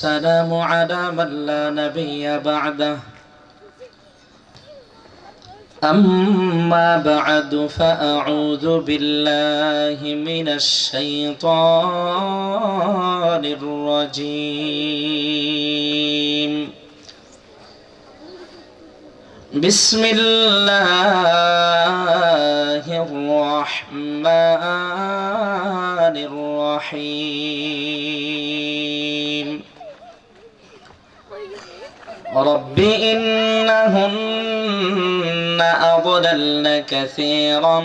السلام على من لا نبي بعده. أما بعد فأعوذ بالله من الشيطان الرجيم. بسم الله الرحمن الرحيم. رب إنهن أضللن كثيرا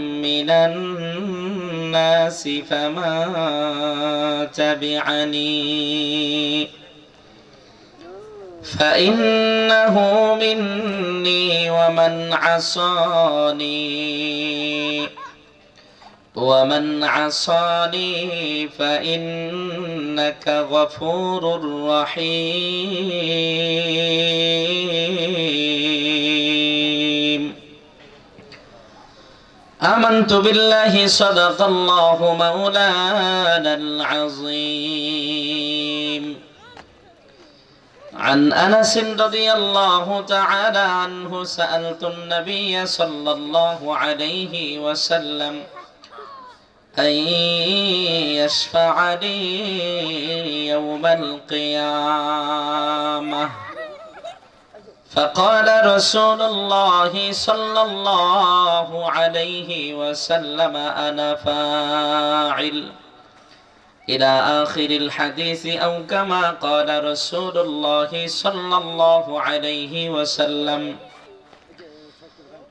من الناس فما تبعني فإنه مني ومن عصاني ومن عصاني فإنك غفور رحيم. آمنت بالله صدق الله مولانا العظيم. عن أنس رضي الله تعالى عنه سألت النبي صلى الله عليه وسلم أن يشفع لي يوم القيامة. فقال رسول الله صلى الله عليه وسلم أنا فاعل. إلى آخر الحديث أو كما قال رسول الله صلى الله عليه وسلم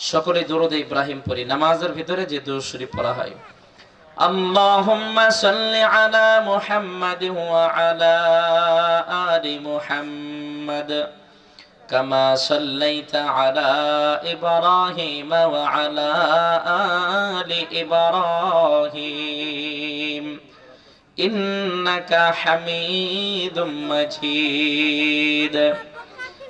সকলে দরুদ ইব্রাহিম পড়ি। নামাজের ভিতরে যে দরুদ শরীফ পড়া হয়। আল্লাহুম্মা সাল্লি আলা মুহাম্মাদ ওয়া আলা আলি মুহাম্মাদ। কামা সাল্লাইতা আলা ইব্রাহিম ওয়া আলা আলি ইব্রাহিম। ইন্নাকা হামিদুম মাজিদ।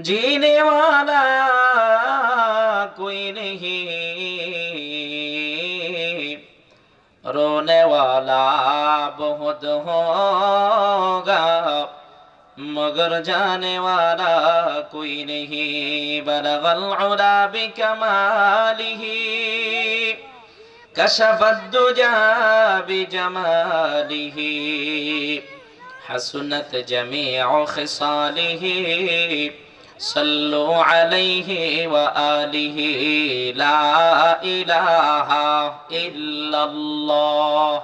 जीने वाला कोई नहीं रोने वाला बहुत होगा मगर जाने वाला कोई नहीं बलगल उला बिकमालिही كشف الدجى بجماله حسنت جميع خصاله صلوا عليه وآله لا إله إلا الله.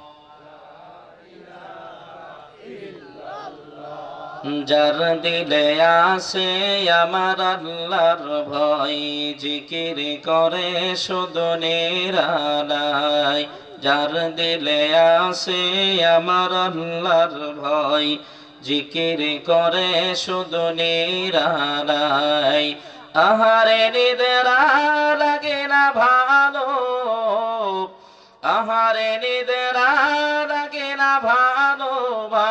যার দিলে আসে আমার আল্লাহর ভয়, জিকির করে শুধু নিরালায়। যার দিলে আসে আমার আল্লাহর ভয়, জিকির করে শুধু নিরালায়। আহারে নিদেরা লাগে না ভালো, আহারে নিদেরা লাগে না ভালো ভালো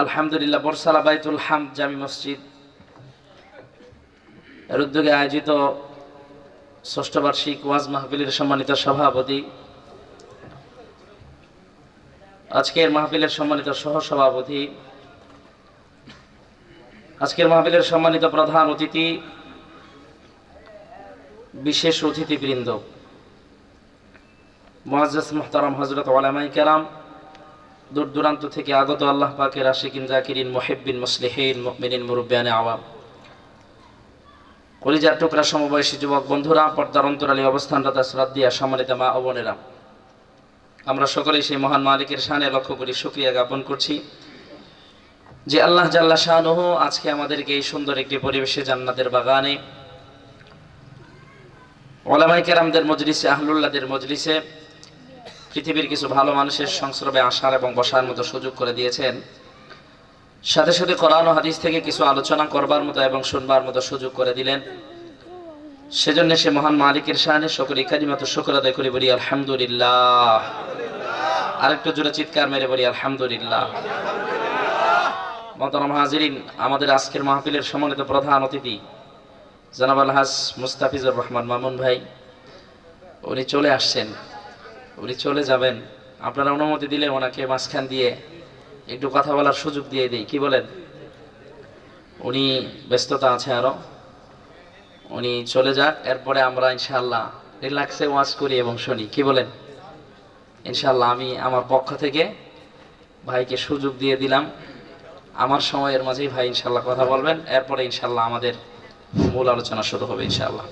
আলহামদুলিল্লাহ, বরসালা বাইতুল হাম জামি মসজিদ। এর উদ্যোগে আয়োজিত ষষ্ঠ বার্ষিক ওয়াজ মাহফিলের সম্মানিত সভাপতি, আজকের মাহফিলের সম্মানিত সহ সভাপতি আজকের মাহফিলের সম্মানিত প্রধান অতিথি, বিশেষ অতিথিবৃন্দ মুআজ্জাজ মুহতারাম হযরত ওলামাই কেরাম দূর দূরান্ত থেকে আগত আল্লাহ পাকের আশিকিন, জাকিরিন, মুহিব্বিন, মুসলিহিন, মুমিনিন, মুরব্বিয়ানে আওয়াম। কলিজার টুকরা সমবয়সী যুবক বন্ধুরা, পর্দার অন্তরালী অবস্থানরত শ্রদ্ধিয়া সম্মানিত মা ও বোনেরা, আমরা সকলেই সেই মহান মালিকের শানে লক্ষ্য করি শুক্রিয়া জ্ঞাপন করছি যে আল্লাহ জাল্লা শাহনুহ আজকে আমাদেরকে এই সুন্দর একটি পরিবেশে জান্নাতের বাগানে ওলামাই কেরামদের মজলিসে আহলুল্লাদের মজলিসে পৃথিবীর কিছু ভালো মানুষের সংস্রবে আসার এবং বসার মতো সুযোগ করে দিয়েছেন। সাথে সাথে কোরআন হাদিস থেকে কিছু আলোচনা করবার মতো এবং শুনবার মতো সুযোগ করে দিলেন। সেজন্য সে মহান মালিকের শাহানে ইকারি মতো শুক্র আদায় করি বলি, আলহামদুলিল্লাহ। আরেকটু জোরে চিৎকার মেরে বলি, আলহামদুলিল্লাহ। মতরম হাজিরিন, আমাদের আজকের মাহফিলের সম্মানিত প্রধান অতিথি, জনাব আলহাজ মুস্তাফিজুর রহমান মামুন ভাই, উনি চলে আসছেন। উনি চলে যাবেন। আপনারা অনুমতি দিলে ওনাকে মাঝখান দিয়ে। একটু কথা বলার সুযোগ দিয়ে দিই, কি বলেন? উনি ব্যস্ততা আছে আরও। উনি চলে যাক, এরপরে আমরা ইনশাল্লাহ রিল্যাক্সে ওয়াজ করি এবং শুনি, কি বলেন? ইনশাল্লাহ আমি আমার পক্ষ থেকে ভাইকে সুযোগ দিয়ে দিলাম। আমার সময়ের মাঝেই ভাই ইনশাল্লাহ কথা বলবেন, এরপরে ইনশাল্লাহ আমাদের মূল আলোচনা শুরু হবে ইনশাল্লাহ